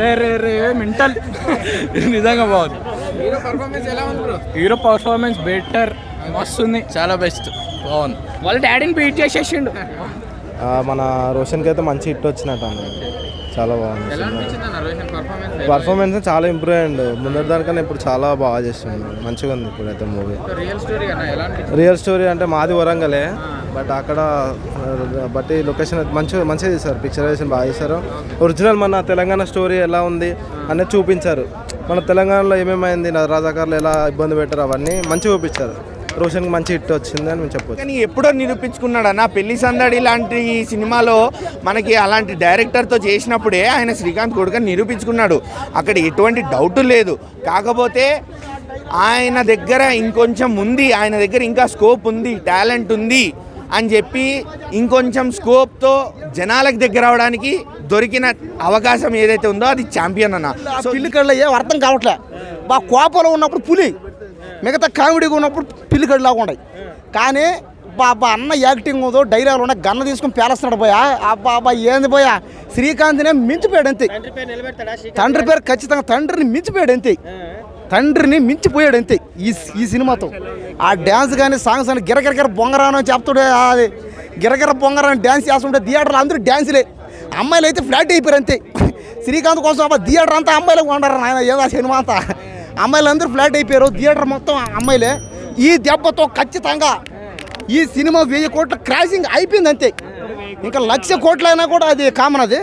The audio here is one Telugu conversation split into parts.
రే రే రే మెంటల్. నిజంగా బాగుంది. హీరో పర్ఫార్మెన్స్ ఎలా ఉంది బ్రో హీరో పర్ఫార్మెన్స్ బెటర్ వస్తుంది చాలా బెస్ట్ బాగుంది. వాళ్ళ డాడీని బీట్ చేసేసిండు. మన రోషన్కి అయితే మంచి హిట్ వచ్చినట్టు చాలా బాగుంది. పర్ఫార్మెన్స్ పర్ఫార్మెన్స్ చాలా ఇంప్రూవ్ అయ్యిండు. ముందరి దానికన్నా ఇప్పుడు చాలా బాగా చేస్తుండు. మంచిగా ఉంది ఇప్పుడైతే మూవీ రియల్ స్టోరీ అన్న ఎలా అనిపించింది? రియల్ స్టోరీ అంటే మాది వరంగలే. బట్ అక్కడ బట్టి లొకేషన్ మంచిగా మంచిగా తీశారు పిక్చరైజేషన్ బాగా చేశారు. ఒరిజినల్ మన తెలంగాణ స్టోరీ ఎలా ఉంది అనేది చూపించారు. మన తెలంగాణలో ఏమేమైంది రాజాకారులు ఎలా ఇబ్బంది పెట్టారు అవన్నీ మంచిగా చూపించారు. రోషన్కి మంచి హిట్ వచ్చింది అని మేము చెప్పొచ్చు. కానీ ఎప్పుడో నిరూపించుకున్నాడు? అన్న పెళ్ళి సందడి లాంటి సినిమాలో మనకి అలాంటి డైరెక్టర్తో చేసినప్పుడే ఆయన శ్రీకాంత్ కొడుక నిరూపించుకున్నాడు. అక్కడ ఎటువంటి డౌట్ లేదు. కాకపోతే ఆయన దగ్గర ఇంకొంచెం ఉంది. ఆయన దగ్గర ఇంకా స్కోప్ ఉంది టాలెంట్ ఉంది. అని చెప్పి ఇంకొంచెం స్కోప్తో జనాలకు దగ్గర అవడానికి దొరికిన అవకాశం ఏదైతే ఉందో అది ఛాంపియన్ అన్న. ఆ పిల్లి కళ్ళ ఏం అర్థం కావట్లే. బా కోపంలో ఉన్నప్పుడు పులి మిగతా కామెడీగా ఉన్నప్పుడు పిల్లి కళ్ళలాగా ఉన్నాయి కానీ బాబా అన్న యాక్టింగ్ ఉందో డైలాగులు ఉన్నాయి గన్న తీసుకుని పేలస్తున్నాడు పోయా. అబ్బా ఏంది పోయా? శ్రీకాంత్నే మించిపోయాడు అంతే. తండ్రి పేరు ఖచ్చితంగా తండ్రిని మించిపోయాడు అంతే. తండ్రిని మించిపోయాడు అంతే ఈ ఈ సినిమాతో. ఆ డ్యాన్స్ కానీ సాంగ్స్ అని గిరగిరగిర బొంగరాను అని చెప్తుండే అది. గిరగిర బొంగరాని డ్యాన్స్ చేస్తుంటే థియేటర్లో అందరూ డ్యాన్సులే. అమ్మాయిలు అయితే ఫ్లాట్ అయిపోయారు అంతే. శ్రీకాంత్ కోసం అబ్బా థియేటర్ అంతా అమ్మాయిలు కొంటారు నాయన ఏదో సినిమా అంతా. అమ్మాయిలు అందరూ ఫ్లాట్ అయిపోయారు థియేటర్ మొత్తం అమ్మాయిలే. ఈ దెబ్బతో ఖచ్చితంగా ఈ సినిమా వెయ్యి కోట్ల క్రాసింగ్ అయిపోయింది అంతే. ఇంకా లక్ష కోట్లు అయినా కూడా అది కామన్ అది.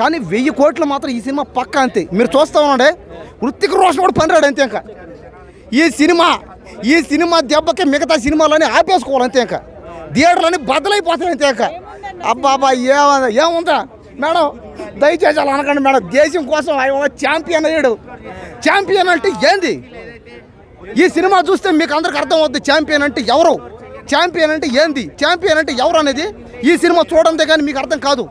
కానీ వెయ్యి కోట్లు మాత్రం ఈ సినిమా పక్క అంతే. మీరు చూస్తూ ఉన్నాడే వృత్తికి రోషన్ కూడా పనిరాడు అంతే ఇంకా. ఈ సినిమా ఈ సినిమా దెబ్బకి మిగతా సినిమాలని ఆపేసుకోవాలి అంతే ఇంకా. థియేటర్లని బద్దలైపోతాయి అంతే ఇంకా. అబ్బాబా అబ్బా ఏముందా? మేడం దయచేసి అలా అనకండి మేడం. దేశం కోసం ఆయన ఛాంపియన్ అయ్యాడు. ఛాంపియన్ అంటే ఏంది? ఈ సినిమా చూస్తే మీకు అందరికి అర్థం అవుద్ది ఛాంపియన్ అంటే ఎవరు? ఛాంపియన్ అంటే ఏంది? ఛాంపియన్ అంటే ఎవరు అనేది ఈ సినిమా చూడంతే కానీ మీకు అర్థం కాదు.